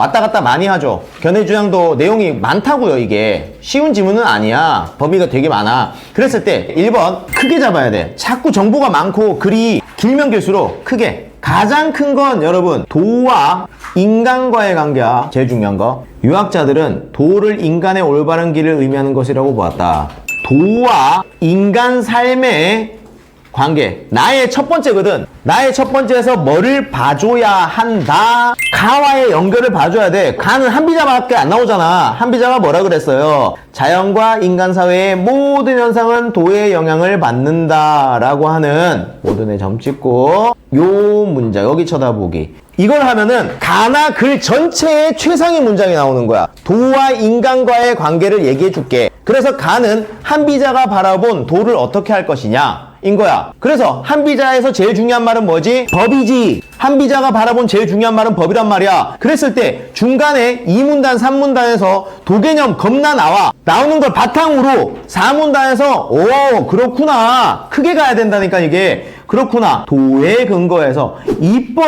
왔다 갔다 많이 하죠. 견해 주장도 내용이 많다고요, 이게. 쉬운 지문은 아니야. 범위가 되게 많아. 그랬을 때 1번 크게 잡아야 돼. 자꾸 정보가 많고 글이 길면 길수록 크게. 가장 큰 건 여러분 도와 인간과의 관계야. 제일 중요한 거. 유학자들은 도를 인간의 올바른 길을 의미하는 것이라고 보았다. 도와 인간 삶의 관계. 나의 첫 번째거든. 나의 첫 번째에서 뭐를 봐줘야 한다. 가와의 연결을 봐줘야 돼. 가는 한 비자밖에 안 나오잖아. 한 비자가 뭐라 그랬어요? 자연과 인간 사회의 모든 현상은 도의 영향을 받는다라고 하는 모든의 점 찍고 요 문장 여기 쳐다보기. 이걸 하면은 가나 글 전체의 최상의 문장이 나오는 거야. 도와 인간과의 관계를 얘기해 줄게. 그래서 가는 한 비자가 바라본 도를 어떻게 할 것이냐. 인 거야. 그래서 한비자에서 제일 중요한 말은 뭐지? 법이지. 한비자가 바라본 제일 중요한 말은 법이란 말이야. 그랬을 때 중간에 2문단, 3문단에서 도개념 겁나 나와. 나오는 걸 바탕으로 4문단에서 오 그렇구나. 크게 가야 된다니까 이게. 그렇구나. 도의 근거에서 입법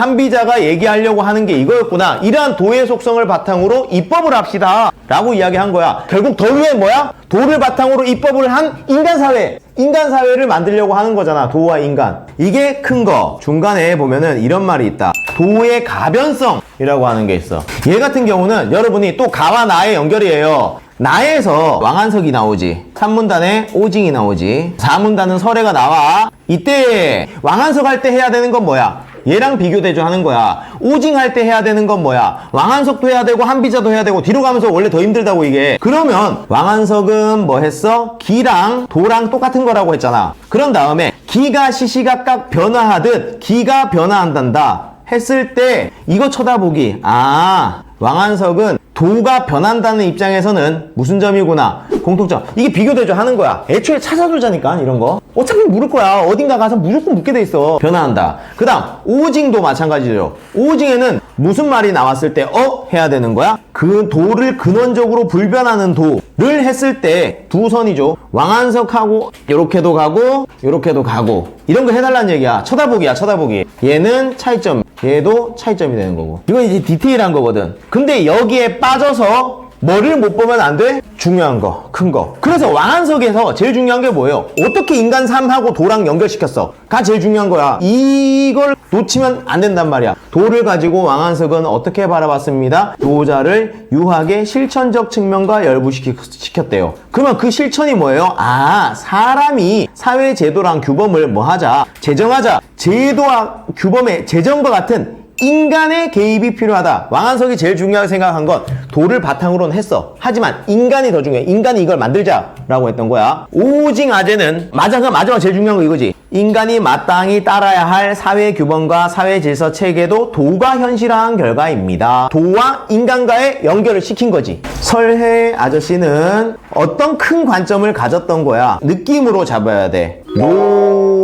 한비자가 얘기하려고 하는 게 이거였구나. 이러한 도의 속성을 바탕으로 입법을 합시다. 라고 이야기한 거야. 결국 더 위에 뭐야? 도를 바탕으로 입법을 한 인간사회. 인간사회를 만들려고 하는 거잖아. 도와 인간. 이게 큰 거. 중간에 보면은 이런 말이 있다. 도의 가변성이라고 하는 게 있어. 얘 같은 경우는 여러분이 또 가와 나의 연결이에요. 나에서 왕한석이 나오지. 3문단에 오징이 나오지. 4문단은 설해가 나와. 이때 왕한석 할 때 해야 되는 건 뭐야? 얘랑 비교대조 하는 거야. 오징 할 때 해야 되는 건 뭐야? 왕한석도 해야 되고 한비자도 해야 되고 뒤로 가면서 원래 더 힘들다고 이게. 그러면 왕한석은 뭐 했어? 기랑 도랑 똑같은 거라고 했잖아. 그런 다음에 기가 시시각각 변화하듯 기가 변화한단다. 했을 때 이거 쳐다보기. 아, 왕한석은 도가 변한다는 입장에서는 무슨 점이구나. 공통점. 이게 비교대조 하는 거야. 애초에 찾아두자니까, 이런 거. 어차피 물을 거야. 어딘가 가서 무조건 묻게 돼 있어. 변화한다. 그 다음, 오징도 마찬가지죠. 오징에는 무슨 말이 나왔을 때, 어? 해야 되는 거야? 그 도를 근원적으로 불변하는 도를 했을 때 두 선이죠. 왕한석하고, 요렇게도 가고, 요렇게도 가고. 이런 거 해달라는 얘기야. 쳐다보기야, 쳐다보기. 얘는 차이점. 얘도 차이점이 되는 거고. 이건 이제 디테일한 거거든. 근데 여기에 빠져서 뭐를 못 보면 안 돼? 중요한 거, 큰 거. 그래서 왕한석에서 제일 중요한 게 뭐예요? 어떻게 인간 삶하고 도랑 연결시켰어? 가 제일 중요한 거야. 이걸 놓치면 안 된단 말이야. 도를 가지고 왕한석은 어떻게 바라봤습니다? 도자를 유학의 실천적 측면과 열부시켰대요. 그러면 그 실천이 뭐예요? 아, 사람이 사회 제도랑 규범을 뭐 하자? 제정하자. 제도와 규범의 제정과 같은 인간의 개입이 필요하다. 왕한석이 제일 중요하게 생각한 건 도를 바탕으로는 했어. 하지만 인간이 더 중요해. 인간이 이걸 만들자라고 했던 거야. 오징 아재는 마지막 마지막 제일 중요한 거 이거지. 인간이 마땅히 따라야 할 사회 규범과 사회 질서 체계도 도가 현실화한 결과입니다. 도와 인간과의 연결을 시킨 거지. 설해 아저씨는 어떤 큰 관점을 가졌던 거야. 느낌으로 잡아야 돼.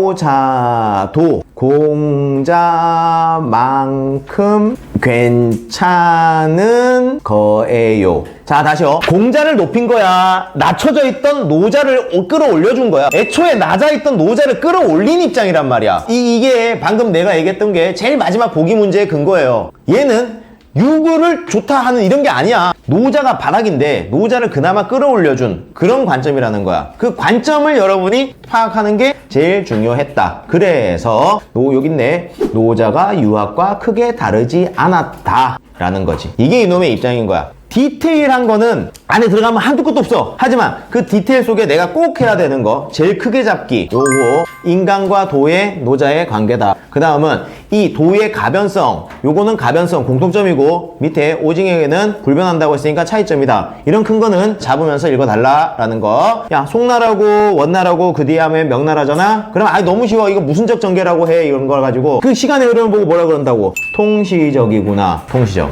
노자도 공자만큼 괜찮은 거예요. 자, 다시요. 공자를 높인 거야. 낮춰져 있던 노자를 오- 끌어올려준 거야. 애초에 낮아 있던 노자를 끌어올린 입장이란 말이야. 이, 이게 방금 내가 얘기했던 게 제일 마지막 보기 문제의 근거예요. 얘는 유구를 좋다 하는 이런 게 아니야. 노자가 바닥인데 노자를 그나마 끌어올려준 그런 관점이라는 거야. 그 관점을 여러분이 파악하는 게 제일 중요했다. 그래서 노 여기 있네. 노자가 유학과 크게 다르지 않았다라는 거지. 이게 이놈의 입장인 거야. 디테일한 거는 안에 들어가면 한두 끝도 없어. 하지만 그 디테일 속에 내가 꼭 해야 되는 거 제일 크게 잡기 요거 인간과 도의 노자의 관계다. 그 다음은 이 도의 가변성 요거는 가변성 공통점이고 밑에 오징에게는 불변한다고 했으니까 차이점이다. 이런 큰 거는 잡으면서 읽어달라 라는 거. 야 송나라고 원나라고 그 뒤에 하면 명나라잖아. 그럼 아 너무 쉬워 이거 무슨 적 전개라고 해 이런 걸 가지고 그 시간의 흐름을 보고 뭐라 그런다고 통시적이구나 통시적.